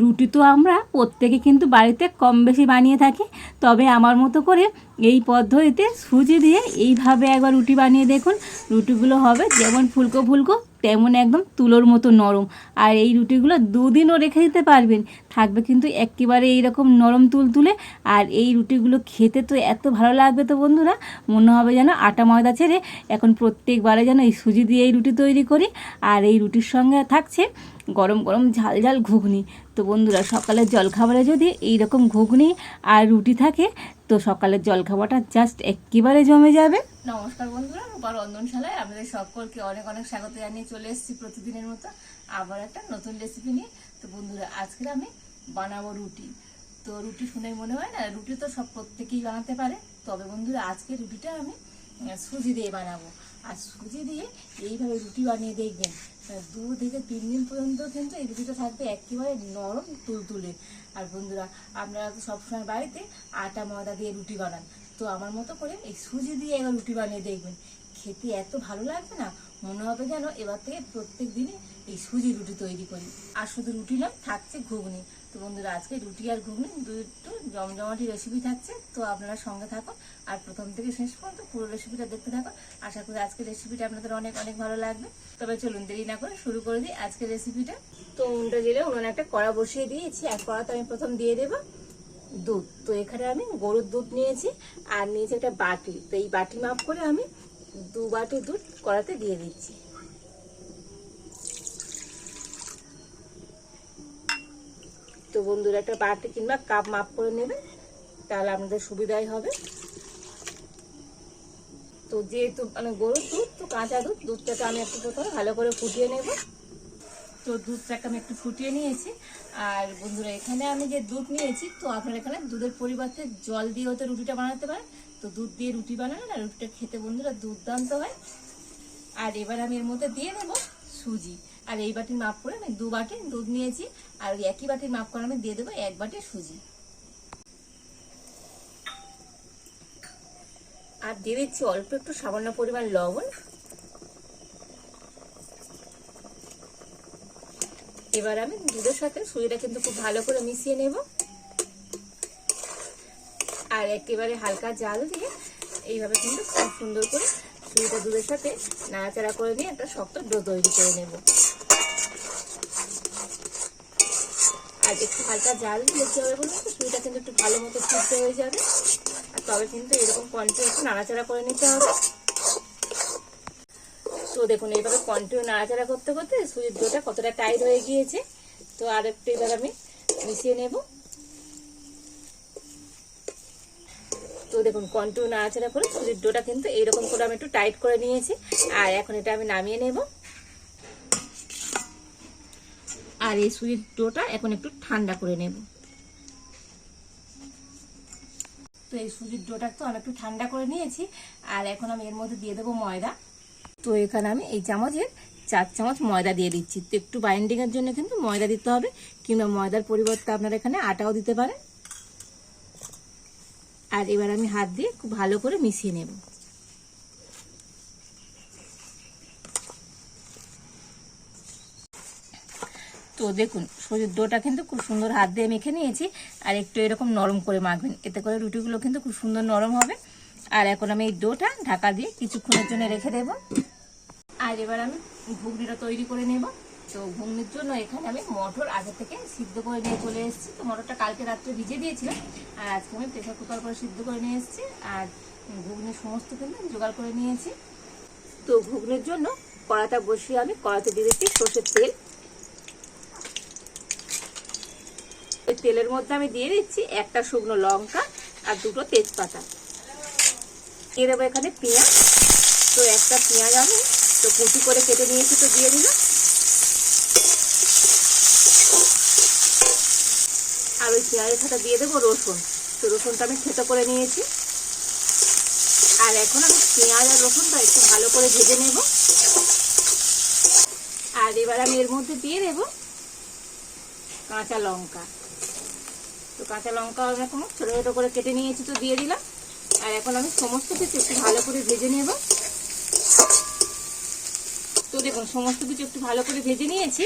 রুটি তো আমরা প্রত্যেকে কিন্তু বাড়িতে কম বেশি বানিয়ে থাকি। তবে আমার মতো করে এই পদ্ধতিতে সুজি দিয়ে এইভাবে একবার রুটি বানিয়ে দেখুন। রুটিগুলো হবে যেমন ফুলকো ফুলকো, তেমন একদম তুলোর মতো নরম। আর এই রুটিগুলো দুদিনও রেখে দিতে পারবেন। থাকবে কিন্তু একেবারে এইরকম নরম তুলতুলে। আর এই রুটিগুলো খেতে তো এত ভালো লাগবে তো বন্ধুরা, মনে হবে যেন আটা ময়দা ছেড়ে এখন প্রত্যেকবারে যেন এই সুজি দিয়ে এই রুটি তৈরি করি। আর এই রুটির সঙ্গে থাকছে গরম গরম ঝাল ঝাল ঘুগনি। তো বন্ধুরা, সকালের জলখাবারে যদি এই রকম ঘুগনি আর রুটি থাকে, তো সকালের জলখাবারটা জাস্ট একেবারে জমে যাবে। নমস্কার বন্ধুরা রূপা রন্ধনশালায় আপনাদের সকলকে অনেক অনেক স্বাগত জানিয়ে চলে এসেছি প্রতিদিনের মতো আবার একটা নতুন রেসিপি নিয়ে। তো বন্ধুরা, আজকে আমি বানাবো রুটি। তো রুটি শুনে মনে হয় না, রুটি তো সব প্রত্যেকেই বানাতে পারে। তবে বন্ধুরা, আজকে রুটিটা আমি সুজি দিয়ে বানাবো। আর সুজি দিয়ে এইভাবে রুটি বানিয়ে দেখবেন। দু থেকে তিন দিন পর্যন্ত কিন্তু এই রুটিটা থাকবে একেবারে নরম তুলতুলে। আর বন্ধুরা, আপনারা তো সবসময় বাড়িতে আটা, ময়দা দিয়ে রুটি বানান। তো আমার মতো করে এই সুজি দিয়ে এবার রুটি বানিয়ে দেখবেন। খেতে এত ভালো লাগবে না, মনে হবে যেন এবার থেকে প্রত্যেক দিনে এই সুজি রুটি তৈরি করি। আর শুধু রুটি নয় থাকছে ঘুগনি। তো বন্ধুরা, আজকে রুটি আর ঘুগনি দুটো জমজমাটি রেসিপি থাকছে, তো আপনারা সঙ্গে থাকুন। আর প্রথম থেকে শেষ পর্যন্ত পুরো রেসিপিটা দেখতে থাকুন। আশা করি আজকের রেসিপিটা আপনাদের অনেক অনেক ভালো লাগবে। তবে চলুন দেরি না করে শুরু করে দিই আজকের রেসিপিটা তো উনটা জেলে উনুনে একটা কড়া বসিয়ে দিয়েছি। আর কড়াতে আমি প্রথম দিয়ে দেবো দুধ। তো এখানে আমি গরুর দুধ নিয়েছি, আর নিয়েছি একটা বাটি। তো এই বাটি মাপ করে আমি দু বাটি দুধ কড়াতে দিয়ে দিচ্ছি। তো বন্ধুরা একটা বাটি কিংবা কাপ মাপ করে নেবেন তাহলে আপনাদের সুবিধাই হবে। তো যেহেতু মানে গরুর দুধ, তো কাঁচা দুধ, দুধটাকে আমি একটু প্রথমে ভালো করে ফুটিয়ে নেব। তো দুধটাকে আমি একটু ফুটিয়ে নিয়েছি। আর বন্ধুরা, এখানে আমি যে দুধ নিয়েছি, তো আপনারা এখানে দুধের পরিবর্তে জল দিয়ে তো রুটিটা বানাতে পারেন। তো দুধ দিয়ে রুটি বানালে না, রুটিটা খেতে বন্ধুরা দুর্দান্ত হয়। আর এবার আমি এর মধ্যে দিয়ে দেবো সুজি। আর এই বাটির মাপ করে আমি দু বাটি দুধ নিয়েছি, আর ওই একই বাটির মাপ করে আমি দিয়ে দেবো এক বাটি সুজি। আর দিয়ে দিচ্ছি অল্প একটু সামান্য পরিমাণ লবণ। এবার আমি দুধের সাথে সুজিটা কিন্তু খুব ভালো করে মিশিয়ে নেব। আর একেবারে হালকা জাল দিয়ে এইভাবে কিন্তু খুব সুন্দর করে সুজিটা দুধের সাথে নাড়াচাড়া করে নিয়ে একটা শক্ত ডো তৈরি করে নেব। আর একটু হালকা জাল কি হবে বলুন তো সুজিটা কিন্তু একটু ভালো মতো সিদ্ধ হয়ে যাবে। আর তবে কিন্তু এরকম কন্টিনিউ একটু নাড়াচাড়া করে নিতে হবে। তো দেখুন, এইভাবে কন্টিনিউ নাড়াচাড়া করতে করতে সুজির ডোটা কতটা টাইট হয়ে গিয়েছে, তো আর একটু এবার আমি মিশিয়ে নেব। তো দেখুন কন্টিনিউ নাড়াচাড়া করে সুজির ডোটা কিন্তু এইরকম করে আমি একটু টাইট করে নিয়েছি, আর এখন এটা আমি নামিয়ে নেব। আর এই সুজির ডোটা এখন একটু ঠান্ডা করে নেব। তো এই সুজির ডোটা তো আমি একটু ঠান্ডা করে নিয়েছি, আর এখন আমি এর মধ্যে দিয়ে দেবো ময়দা। তো এখানে আমি এই চামচের চার চামচ ময়দা দিয়ে দিচ্ছি। তো একটু বাইন্ডিংয়ের জন্য কিন্তু ময়দা দিতে হবে, কিংবা ময়দার পরিবর্তে আপনারা এখানে আটাও দিতে পারেন। আর এবার আমি হাত দিয়ে খুব ভালো করে মিশিয়ে নেব। তো দেখুন, সজুর ডোটা কিন্তু খুব সুন্দর হাত দিয়ে মেখে নিয়েছি, আর একটু এরকম নরম করে মাখবেন। এতে করে রুটিগুলো কিন্তু খুব সুন্দর নরম হবে। আর এখন আমি এই ডোটা ঢাকা দিয়ে কিছুক্ষণের জন্য রেখে দেব। আর এবার আমি ঘুগনিটা তৈরি করে নেব। তো ঘুগনির জন্য এখানে আমি মটর আগে থেকে সিদ্ধ করে নিয়ে চলে এসেছি। তো মটরটা কালকে রাত্রে ভিজে দিয়েছিলাম, আর আজকে আমি প্রেসার কুকার করে সিদ্ধ করে নিয়ে এসেছি, আর ঘুগনির সমস্ত কিন্তু জোগাড় করে নিয়েছি। তো ঘুগনির জন্য কড়াটা বসিয়ে আমি কড়াতে দিয়ে দিচ্ছি সর্ষের তেল। ওই তেলের মধ্যে আমি দিয়ে দিচ্ছি একটা শুকনো লঙ্কা আর দুটো তেজপাতা। দিয়ে দেবো এখানে পেঁয়াজ। তো একটা পেঁয়াজ আমি তো কুচি করে কেটে নিয়েছি তো দিয়ে দিলাম। আর ওই পেঁয়াজের সাথে দিয়ে দেবো রসুন। তো রসুনটা আমি থেতো করে নিয়েছি। আর এখন আমি পেঁয়াজ আর রসুনটা একটু ভালো করে ভেজে নেব। আর এবার আমি এর মধ্যে দিয়ে দেবো কাঁচা লঙ্কা। তো কাঁচা লঙ্কা এখন ছোটো ছোটো করে কেটে নিয়েছি তো দিয়ে দিলাম। আর এখন আমি সমস্ত কিছু একটু ভালো করে ভেজে নেব। তো দেখুন, সমস্ত কিছু একটু ভালো করে ভেজে নিয়েছি।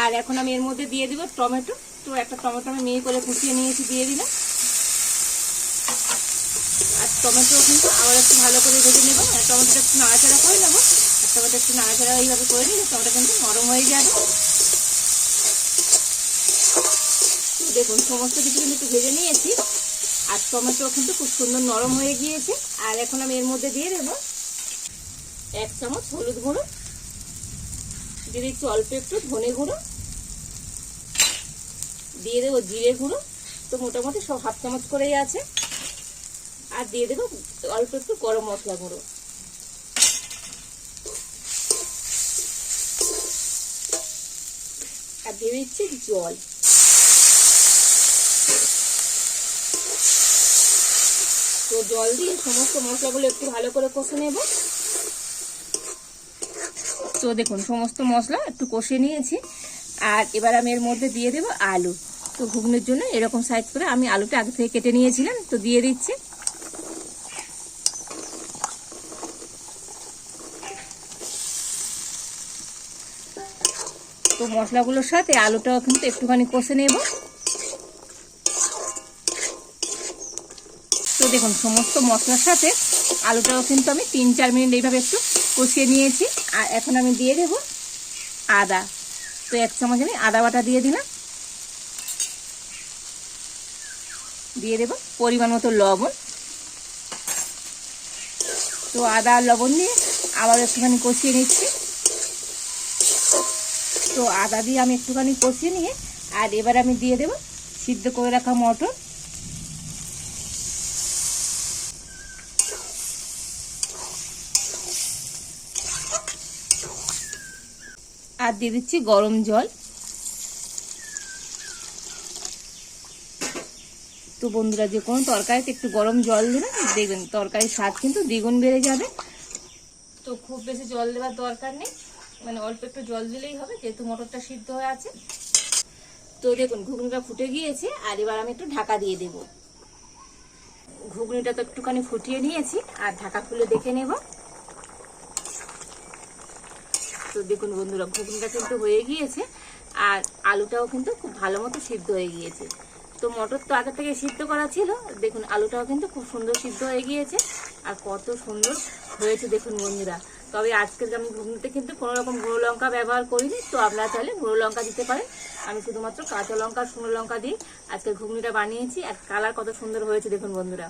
আর এখন আমি এর মধ্যে দিয়ে দেবো টমেটো। তো একটা টমেটো আমি মিহি করে কুচিয়ে নিয়েছি, দিয়ে দিলাম। আর টমেটো কিন্তু আবার একটু ভালো করে ভেজে নেব। আর টমেটোটা একটু নাড়াচাড়া করে নেব। আর টমেটো একটু নাড়াচাড়া এইভাবে করে নিলে টমেটো কিন্তু নরম হয়ে যাবে তো দেখুন, সমস্ত কিছু কিন্তু একটু ভেজে নিয়েছি। আর টমেটো কিন্তু খুব সুন্দর নরম হয়ে গিয়েছে। আর এখন আমি এর মধ্যে দিয়ে দেবো এক চামচ হলুদ গুঁড়ো, দিয়ে দিচ্ছি অল্প একটু ধনে গুঁড়ো, দিয়ে দেবো জিরে গুঁড়ো। তো মোটামুটি সব হাফ চামচ করেই আছে। আর দিয়ে দেবো অল্প একটু গরম মশলা গুঁড়ো। আর দিয়ে দিচ্ছি জল। তো জল দিয়ে সমস্ত মশলাগুলো একটু ভালো করে কষে নেব। তো দেখুন, সমস্ত মশলা একটু কষে নিয়েছি। আর এবার আমি এর মধ্যে দিয়ে দেবো আলু। তো ঘুগনির জন্য এরকম সাইজ করে আমি আলুটা আগে থেকে কেটে নিয়েছিলাম, তো দিয়ে দিচ্ছি। তো মশলাগুলোর সাথে আলুটাও কিন্তু একটুখানি কষে নেব। তো দেখুন, সমস্ত মশলার সাথে আলুটাও কিন্তু আমি তিন, চার মিনিট এইভাবে একটু কষিয়ে নিয়েছি। আর এখন আমি দিয়ে দেব আদা। তো এক চামচ আমি আদা বাটা দিয়ে দিলাম। দিয়ে দেব পরিমাণ মতো লবণ। তো আদা লবণ দিয়ে আবার একটুখানি কষিয়ে নিচ্ছি। তো আদা দিয়ে আমি একটুখানি কষিয়ে নিয়ে, আর এবার আমি দিয়ে দেব সিদ্ধ করে রাখা মটর। দিয়ে দিচ্ছি গরম জল। তো বন্ধুরা, যে কোনো তরকারিতে একটু গরম জল দিলে দেখবেন তরকারির স্বাদ কিন্তু দ্বিগুণ বেড়ে যাবে। তো খুব বেশি জল দেওয়ার দরকার নেই। মানে অল্প একটু জল দিলেই হবে, যেহেতু মটরটা সিদ্ধ হয়ে আছে। তো দেখুন, ঘুগনিটা ফুটে গিয়েছে, আর এবার আমি একটু ঢাকা দিয়ে দেব। ঘুগনিটা তো একটুখানি ফুটিয়ে নিয়েছি, আর ঢাকা খুলে দেখে নেব। তো দেখুন বন্ধুরা, ঘুগনিটা কিন্তু হয়ে গিয়েছে, আর আলুটাও কিন্তু খুব ভালো মতো সিদ্ধ হয়ে গিয়েছে। তো মটর তো আগে থেকে সিদ্ধ করা ছিল, দেখুন আলুটাও কিন্তু খুব সুন্দর সিদ্ধ হয়ে গিয়েছে, আর কত সুন্দর হয়েছে দেখুন বন্ধুরা। তবে আজকের আমি ঘুগনিতে কিন্তু কোনো রকম গুঁড়ো লঙ্কা ব্যবহার করিনি, তো আপনারা চাইলে গুঁড়ো লঙ্কা দিতে পারেন। আমি শুধুমাত্র কাঁচা লঙ্কা, শুকনো লঙ্কা দিয়ে আজকে ঘুগনিটা বানিয়েছি, আর কালার কত সুন্দর হয়েছে দেখুন বন্ধুরা।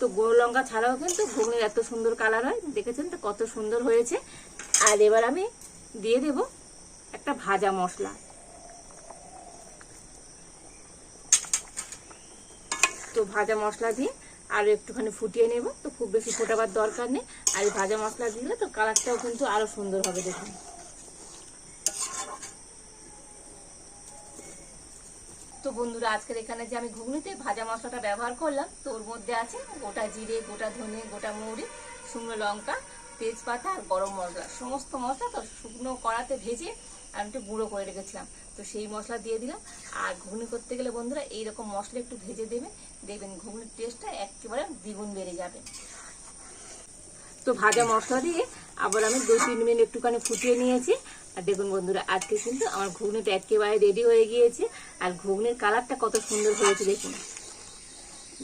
তো গুঁড়ো লঙ্কা ছাড়াও কিন্তু ঘুগনির এত সুন্দর কালার হয়, দেখেছেন তো কত সুন্দর হয়েছে। আর এবার আমি দিয়ে দেব একটা ভাজা মশলা। তো ভাজা মশলা দিয়ে আরও একটুখানি ফুটিয়ে নেব। তো খুব বেশি ফোটাবার দরকার নেই। আর ভাজা মশলা দিলে তো কালারটাও কিন্তু আরও সুন্দর হবে দেখুন। তো বন্ধুরা, আজকের এখানে যে আমি ঘুগনিতে ভাজা মশলাটা ব্যবহার করলাম, তো ওর মধ্যে আছে গোটা জিরে, গোটা ধনে, গোটা মৌরি, শুকনো লঙ্কা তেজপাতা আর গরম মশলা। সমস্ত মশলা তো শুকনো কড়াতে ভেজে আমি একটু গুঁড়ো করে রেখেছিলাম। তো সেই মশলা দিয়ে দিলাম। আর ঘুগনি করতে গেলে বন্ধুরা এইরকম মশলা একটু ভেজে দেবেন দেখবেন ঘুগনির টেস্টটা একেবারে দ্বিগুণ বেড়ে যাবে। তো ভাজা মশলা দিয়ে আবার আমি দু তিন মিনিট একটুখানি ফুটিয়ে নিয়েছি। আর দেখুন বন্ধুরা, আজকে কিন্তু আমার ঘুগনিটা একেবারে রেডি হয়ে গিয়েছে। আর ঘুগনির কালারটা কত সুন্দর হয়েছে দেখুন।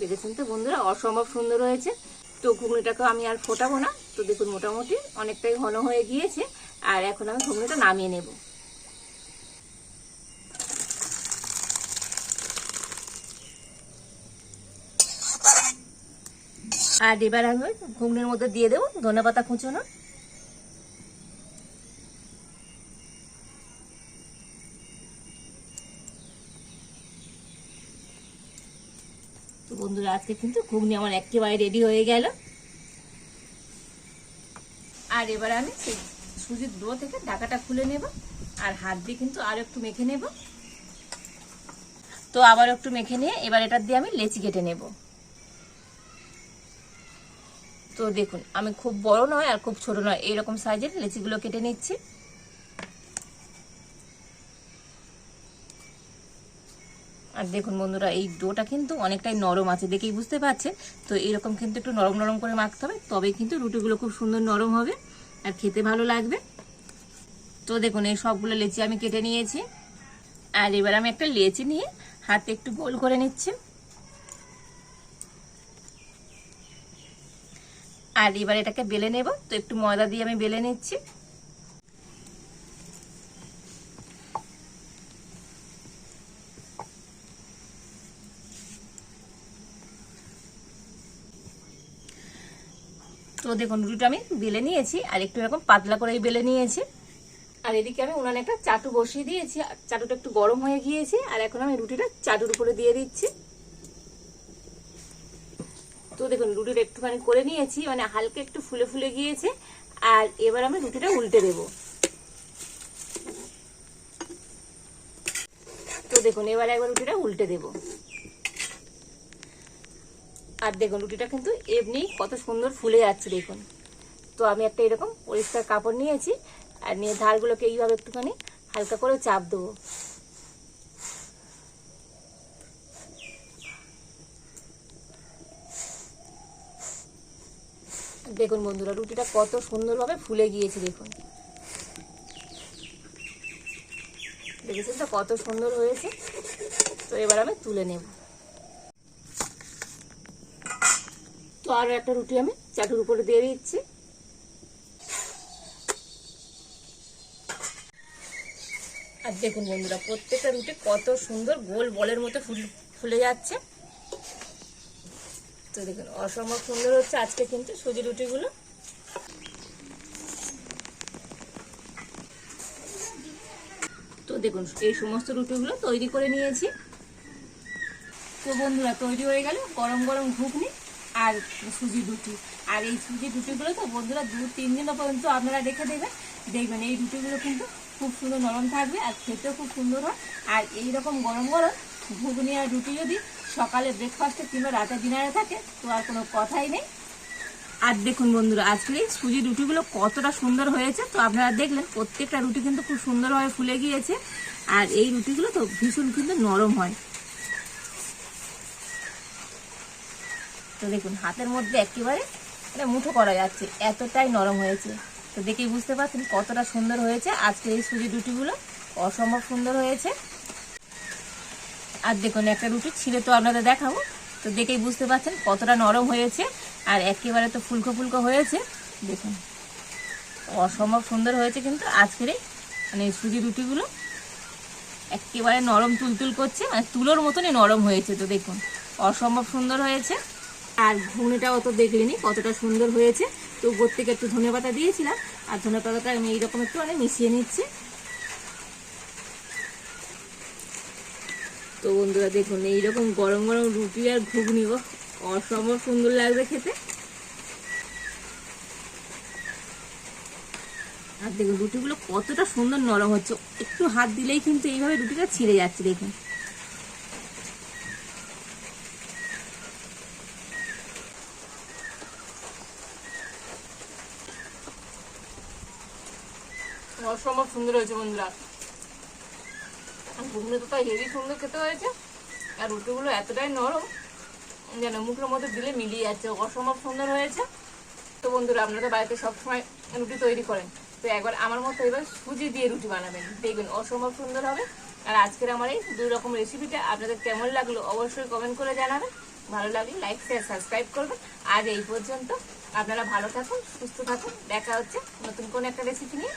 দেখেছেন তো বন্ধুরা? অসম্ভব সুন্দর হয়েছে। তো ঘুগনিটাকে আমি আর ফোটাবো না। তো দেখুন, মোটামুটি অনেকটাই ঘন হয়ে গিয়েছে। আর এখন আমি ঘুগনিটা নামিয়ে নেব। আর এবার আমি ঘুগনির মধ্যে দিয়ে দেবো ধনে পাতা কুচোনো। বন্ধুরা, আজকে কিন্তু ঘুগনি আমার একেবারে রেডি হয়ে গেল। আর এবার আমি সেই সুজির ডো থেকে ঢাকাটা খুলে নেব, আর হাত দিয়ে কিন্তু আর একটু মেখে নেব। তো আবার একটু মেখে নিয়ে এবার এটার দিয়ে আমি লেচি কেটে নেব। তো দেখুন, আমি খুব বড় নয় আর খুব ছোট নয়, এইরকম সাইজের লেচিগুলো কেটে নিচ্ছি। আর দেখুন বন্ধুরা, এই ডোটা কিন্তু অনেকটাই নরম আছে দেখেই বুঝতে পারছেন। তো এরকম কিন্তু একটু নরম নরম করে মাখতে হবে, তবেই কিন্তু রুটিগুলো খুব সুন্দর নরম হবে আর খেতে ভালো লাগবে। তো দেখুন, এই সবগুলো লেচি আমি কেটে নিয়েছি। আর এবার আমি একটা লেচি নিয়ে হাতে একটু গোল করে নিচ্ছি। আর এবার এটাকে বেলে নেব, তো একটু ময়দা দিয়ে আমি বেলে নিচ্ছি। তো দেখুন, রুটিটা আমি বেলে নিয়েছি, আর একটু এরকম পাতলা করেই বেলে নিয়েছি। আর এদিকে আমি উনানে একটা চাটু বসিয়ে দিয়েছি চাটুটা একটু গরম হয়ে গিয়েছে, আর এখন আমি রুটিটা চাটুর উপরে দিয়ে দিচ্ছি। তো দেখুন, রুটিটা একটুখানি করে নিয়েছি মানে হালকা একটু ফুলে ফুলে গিয়েছে, আর এবার আমি রুটিটা উল্টে দেব। তো দেখুন, এবার একবার রুটিটা উল্টে দেব। আর দেখুন রুটিটা কিন্তু এমনি কত সুন্দর ফুলে যাচ্ছে দেখুন। তো আমি একটা এরকম পরিষ্কার কাপড় নিয়েছি, আর নিয়ে ধারগুলোকে এইভাবে একটুখানি হালকা করে চাপ দেবো। দেখুন বন্ধুরা রুটিটা কত সুন্দরভাবে ফুলে গিয়েছে দেখুন। দেখেছেন তো কত সুন্দর হয়েছে? তো এবার আমি তুলে নেব। তো আরও একটা রুটি আমি চাটুর উপরে দিয়ে দিচ্ছি। আর দেখুন বন্ধুরা, প্রত্যেকটা রুটি কত সুন্দর গোল বলের মতো ফুল, ফুলে যাচ্ছে। তো দেখুন, অসম্ভব সুন্দর হচ্ছে আজকে কিন্তু সুজি রুটিগুলো। তো দেখুন, এই সমস্ত রুটিগুলো তৈরি করে নিয়েছি। তো বন্ধুরা, তৈরি হয়ে গেল, গরম গরম ঘুগনি। আর সুজি রুটি। আর এই সুজি রুটিগুলো তো বন্ধুরা দু তিন দিন পর্যন্ত আপনারা রেখে দেবেন। দেখবেন এই রুটিগুলো কিন্তু খুব সুন্দর নরম থাকবে আর খেতেও খুব সুন্দর হয়। আর এই রকম গরম গরম ঘুগনি আর রুটি যদি সকালে ব্রেকফাস্টে কিংবা রাতে ডিনারে থাকে, তো আর কোনো কথাই নেই। আর দেখুন বন্ধুরা আজকের এই সুজি রুটিগুলো কতটা সুন্দর হয়েছে, তো আপনারা দেখলেন প্রত্যেকটা রুটি কিন্তু খুব সুন্দরভাবে ফুলে গিয়েছে। আর এই রুটিগুলো তো ভীষণ কিন্তু নরম হয়। তো দেখুন, হাতের মধ্যে একেবারে মানে মুঠো করা যাচ্ছে, এতটাই নরম হয়েছে। তো দেখেই বুঝতে পারছেন কতটা সুন্দর হয়েছে। আজকের এই সুজি রুটিগুলো অসম্ভব সুন্দর হয়েছে। আর দেখুন, একটা রুটি ছিঁড়ে তো আপনাদের দেখাবো। তো দেখেই বুঝতে পারছেন কতটা নরম হয়েছে আর একেবারে তো ফুলকো ফুলকো হয়েছে। দেখুন, অসম্ভব সুন্দর হয়েছে কিন্তু আজকের এই মানে সুজি রুটিগুলো একেবারে নরম তুলতুল করছে মানে তুলোর মতনই নরম হয়েছে। তো দেখুন, অসম্ভব সুন্দর হয়েছে। আর ঘুগনিটাও তো দেখলেনি, কতটা সুন্দর হয়েছে। তো উপর থেকে একটু ধনে পাতা দিয়েছিলাম, আর ধনে পাতাটা আমি এইরকম একটু মানে মিশিয়ে নিচ্ছি। তো বন্ধুরা দেখুন, এইরকম গরম গরম রুটি আর ঘুগনি অসম্ভব সুন্দর লাগবে খেতে। আর দেখুন, রুটিগুলো কতটা সুন্দর নরম হচ্ছে। একটু হাত দিলেই কিন্তু এইভাবে রুটিটা ছিঁড়ে যাচ্ছে, দেখুন অসম্ভব সুন্দর হয়েছে বন্ধুরা। ঘুগনি তো তাই হেভি সুন্দর খেতে হয়েছে। আর রুটিগুলো এতটাই নরম, যেন মুখের মধ্যে দিলে মিলিয়ে যাচ্ছে, অসম্ভব সুন্দর হয়েছে। তো বন্ধুরা, আপনারা বাড়িতে সবসময় রুটি তৈরি করেন। তো একবার আমার মতো এবার সুজি দিয়ে রুটি বানাবেন। দেখবেন অসম্ভব সুন্দর হবে। আর আজকের আমার এই দুই রকম রেসিপিটা আপনাদের কেমন লাগল অবশ্যই কমেন্ট করে জানাবেন। ভালো লাগলে লাইক শেয়ার সাবস্ক্রাইব করবেন। আজ এই পর্যন্ত আপনারা ভালো থাকুন, সুস্থ থাকুন। দেখা হচ্ছে নতুন কোন একটা রেসিপি নিয়ে।